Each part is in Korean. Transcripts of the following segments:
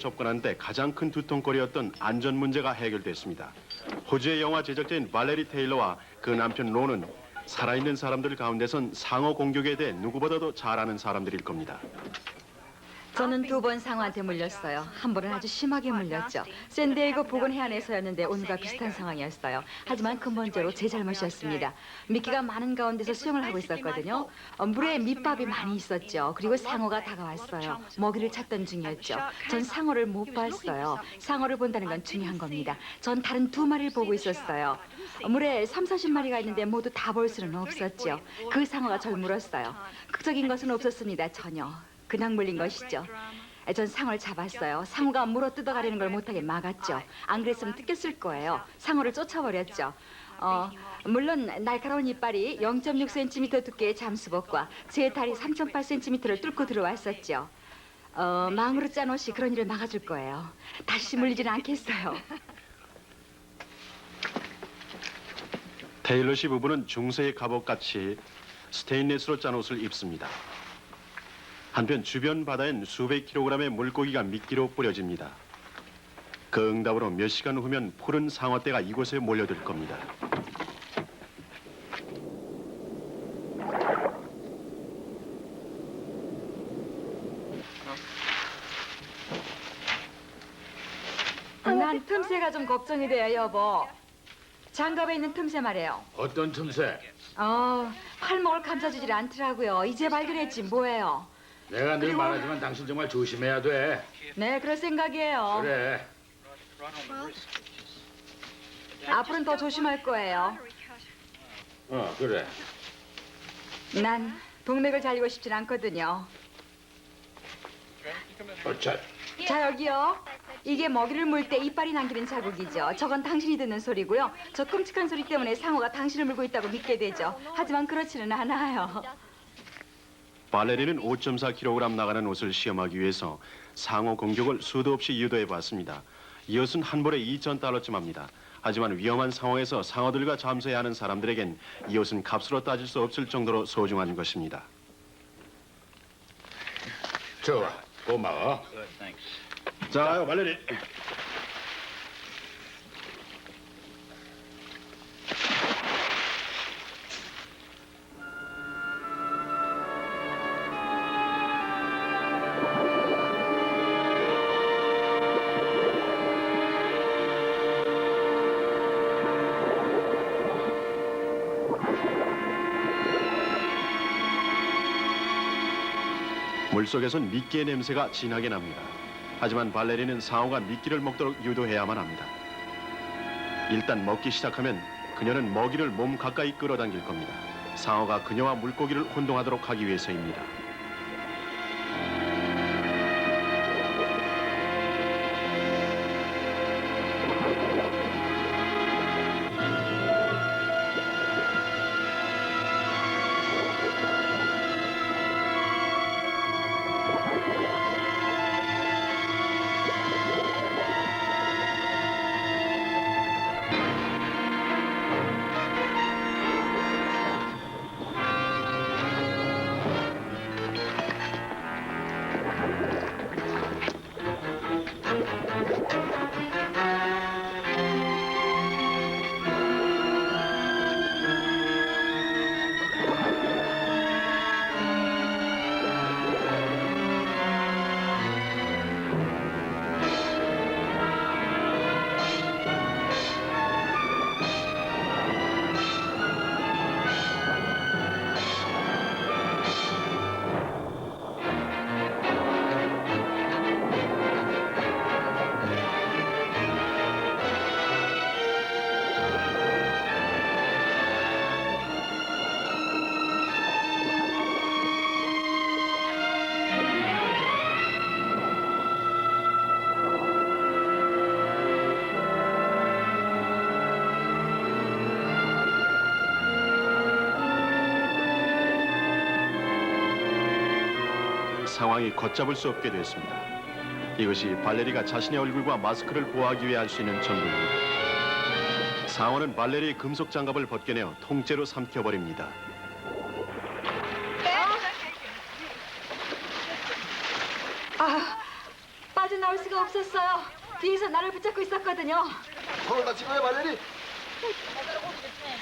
접근하는 데 가장 큰 두통거리였던 안전 문제가 해결됐습니다. 호주의 영화 제작자인 발레리 테일러와 그 남편 론은 살아있는 사람들 가운데선 상어 공격에 대해 누구보다도 잘 아는 사람들일 겁니다. 저는 두 번 상어한테 물렸어요. 한 번은 아주 심하게 물렸죠. 샌디에이고 부근 해안에서였는데 오늘과 비슷한 상황이었어요. 하지만 근본적으로 제 잘못이었습니다. 미끼가 많은 가운데서 수영을 하고 있었거든요. 어, 물에 밑밥이 많이 있었죠. 그리고 상어가 다가왔어요. 먹이를 찾던 중이었죠. 전 상어를 못 봤어요. 상어를 본다는 건 중요한 겁니다. 전 다른 두 마리를 보고 있었어요. 어, 물에 3, 40마리가 있는데 모두 다 볼 수는 없었죠. 그 상어가 절 물었어요. 극적인 것은 없었습니다. 전혀. 그냥 물린 것이죠. 전 상어를 잡았어요. 상어가 물어 뜯어가려는 걸 못하게 막았죠. 안 그랬으면 뜯겼을 거예요. 상어를 쫓아버렸죠. 어, 물론 날카로운 이빨이 0.6cm 두께의 잠수복과 제 다리 3.8cm를 뚫고 들어왔었죠. 어, 마음으로 짠 옷이 그런 일을 막아줄 거예요. 다시 물리지는 않겠어요. 테일러 씨 부부는 중세의 갑옷같이 스테인레스로 짠 옷을 입습니다. 한편 주변 바다엔 수백 킬로그램의 물고기가 미끼로 뿌려집니다. 그 응답으로 몇 시간 후면 푸른 상어떼가 이곳에 몰려들 겁니다. 난 틈새가 좀 걱정이 돼요, 여보. 장갑에 있는 틈새 말이에요. 어떤 틈새? 어, 팔목을 감싸주질 않더라고요. 이제 발견했지 뭐예요. 내가 늘 말하지만 당신 정말 조심해야 돼. 네, 그럴 생각이에요. 그래. 앞으로는 더 조심할 거예요. 어, 그래. 난 동맥을 잘리고 싶진 않거든요. 어차. 자, 여기요. 이게 먹이를 물 때 이빨이 남기는 자국이죠. 저건 당신이 듣는 소리고요. 저 끔찍한 소리 때문에 상어가 당신을 물고 있다고 믿게 되죠. 하지만 그렇지는 않아요. 발레리는 5.4kg 나가는 옷을 시험하기 위해서 상어 공격을 수도 없이 유도해 봤습니다. 이 옷은 한 벌에 2,000달러쯤 합니다. 하지만 위험한 상황에서 상어들과 잠수해야 하는 사람들에겐 이 옷은 값으로 따질 수 없을 정도로 소중한 것입니다. 좋아. 고마워. 자, 발레리. 물속에선 미끼의 냄새가 진하게 납니다. 하지만 발레리는 상어가 미끼를 먹도록 유도해야만 합니다. 일단 먹기 시작하면 그녀는 먹이를 몸 가까이 끌어당길 겁니다. 상어가 그녀와 물고기를 혼동하도록 하기 위해서입니다. 상황이 걷잡을 수 없게 됐습니다. 이것이 발레리가 자신의 얼굴과 마스크를 보호하기 위해 할 수 있는 전부입니다. 상어는 발레리의 금속 장갑을 벗겨내어 통째로 삼켜버립니다. 아, 빠져나올 수가 없었어요. 뒤에서 나를 붙잡고 있었거든요. 손을 다친 거야 말레리?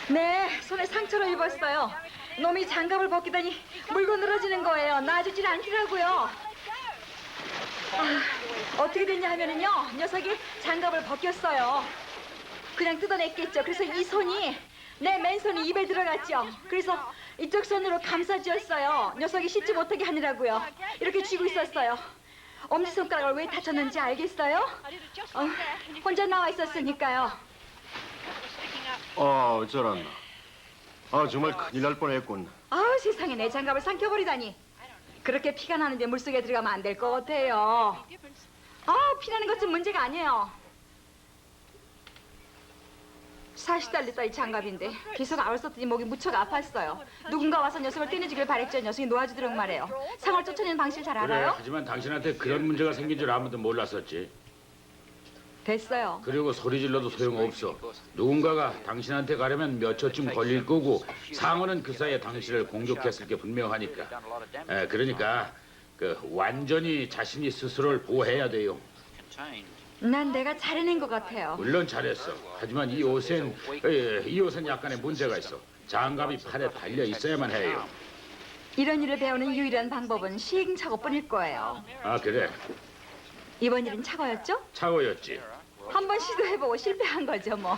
네, 손에 상처를 입었어요. 놈이 장갑을 벗기더니 물고 늘어지는 거예요. 놔주질 않더라고요. 아, 어떻게 됐냐 하면은요, 녀석이 장갑을 벗겼어요. 그냥 뜯어냈겠죠. 그래서 이 손이 내 맨손이 입에 들어갔죠. 그래서 이쪽 손으로 감싸주었어요. 녀석이 씻지 못하게 하느라고요. 이렇게 쥐고 있었어요. 엄지손가락을 왜 다쳤는지 알겠어요? 어, 혼자 나와 있었으니까요. 어, 저런. 아, 정말 큰일 날 뻔했군. 아우 세상에 내 장갑을 삼켜버리다니 그렇게 피가 나는데 물속에 들어가면 안 될 것 같아요 아 피나는 것은 문제가 아니에요 40달러짜리 장갑인데 계속 아울 썼더니 목이 무척 아팠어요 누군가 와서 녀석을 떼내주길 바랬죠 녀석이 놓아주도록 말해요 상을 쫓아내는 방식을 잘 그래. 알아요? 하지만 당신한테 그런 문제가 생긴 줄 아무도 몰랐었지. 됐어요 그리고 소리 질러도 소용없어. 누군가가 당신한테 가려면 몇 초쯤 걸릴 거고 상어는 그 사이에 당신을 공격했을 게 분명하니까. 에, 그러니까 그 완전히 자신이 스스로를 보호해야 돼요. 난 내가 잘해낸 것 같아요 물론 잘했어. 하지만 이 옷엔 에, 이 옷은 약간의 문제가 있어. 장갑이 팔에 달려 있어야만 해요. 이런 일을 배우는 유일한 방법은 시행착오뿐일 거예요 아 그래. 이번 일은 착오였죠? 차고였지. 한번 시도해보고 실패한 거죠 뭐